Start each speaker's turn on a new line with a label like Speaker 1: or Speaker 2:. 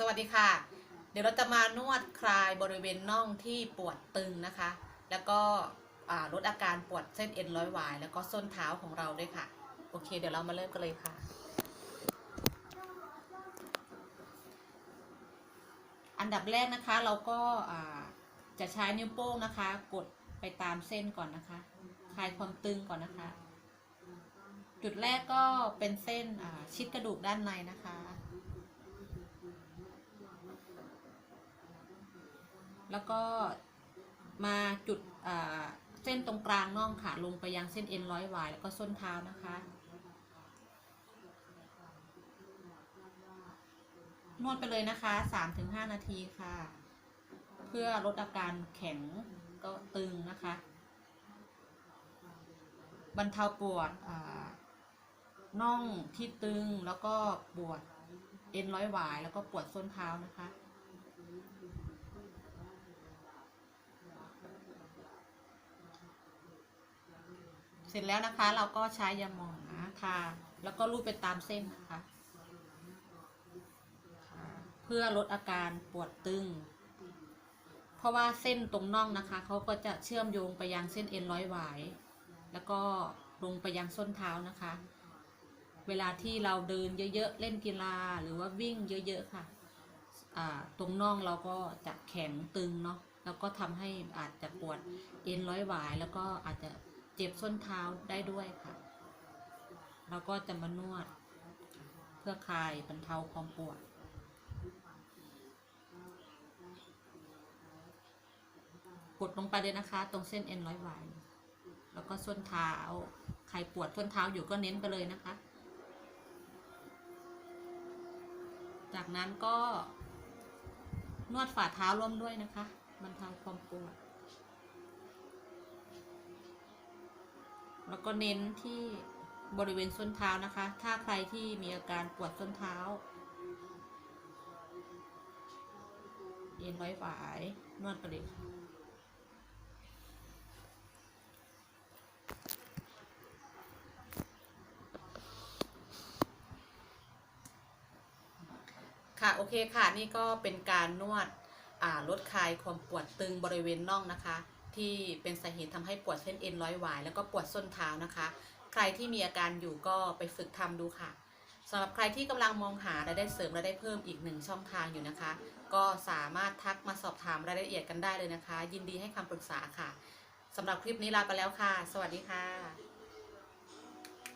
Speaker 1: สวัสดีค่ะ เดี๋ยวเราจะมานวดคลายบริเวณน่องที่ปวดตึงนะคะ แล้วก็ลดอาการปวดเส้นเอ็นร้อยหวาย แล้วก็ส้นเท้าของเราด้วยค่ะ โอเค เดี๋ยวเรามาเริ่มกันเลยค่ะ อันดับแรกนะคะเราก็จะใช้นิ้วโป้งนะคะ กดไปตามเส้นก่อนนะคะ คลายความตึงก่อนนะคะ จุดแรกก็เป็นเส้นชิดกระดูกด้านในนะคะ แล้วก็มาจุดเส้นตรงกลางน่องค่ะ ลงไปยังเส้นเอ็นร้อยหวายแล้วก็ส้นเท้านะคะ นวดไปเลยนะคะ3-5 นาทีค่ะ เพื่อลดอาการแข็งก็ตึงนะคะ บรรเทาปวดน่องที่ตึงแล้วก็ปวดเอ็นร้อยหวาย แล้วก็ปวดส้นเท้านะคะ เส ร็จแล้วนะคะ เราก็ใช้ยาหมองนะทาแล้วก็ลูบไปตามเส้นนะคะ เพื่อลดอาการปวดตึง เพราะว่าเส้นตรงน่องนะคะเขาก็จะเชื่อมโยงไปยังเส้นเอ็นร้อยหวาย แล้วก็ลงไปยังส้นเท้านะคะ เวลาที่เราเดินเยอะๆเล่นกีฬาหรือว่าวิ่งเยอะๆค่ะตรงน่องเราก็จะแข็งตึงเนาะแล้วก็ทำให้อาจจะปวดเอ็นร้อยหวาย แล้วก็อาจจะ เจ็บส้นเท้าได้ด้วยค่ะเราก็จะมานวด เพื่อคลายบรรเทาความปวด กดลงไปเลยนะคะ ตรงเส้นเอ็นร้อยหวายแล้วก็ส้นเท้า ใครปวดส้นเท้าอยู่ก็เน้นไปเลยนะคะ จากนั้นก็นวดฝ่าเท้าร่วมด้วยนะคะบรรเทาความปวด แล้วก็เน้นที่บริเวณส้นเท้านะคะ ถ้าใครที่มีอาการปวดส้นเท้าเอ็นไว้ฝาย นวดไปเลยค่ะค่ะ โอเคค่ะ นี่ก็เป็นการนวดลดคลายความปวดตึงบริเวณน่องนะคะ ที่เป็นสาเหตุทำให้ปวดเส้นเอ็นร้อยหวาย แล้วก็ปวดส้นเท้านะคะ ใครที่มีอาการอยู่ก็ไปฝึกทำดูค่ะสำหรับใครที่กำลังมองหารายได้เสริมรายได้เพิ่มอีกหนึ่งช่องทางอยู่นะคะ ก็สามารถทักมาสอบถามรายละเอียดกันได้เลยนะคะ ยินดีให้คำปรึกษาค่ะสำหรับคลิปนี้ลาไปแล้วค่ะ สวัสดีค่ะ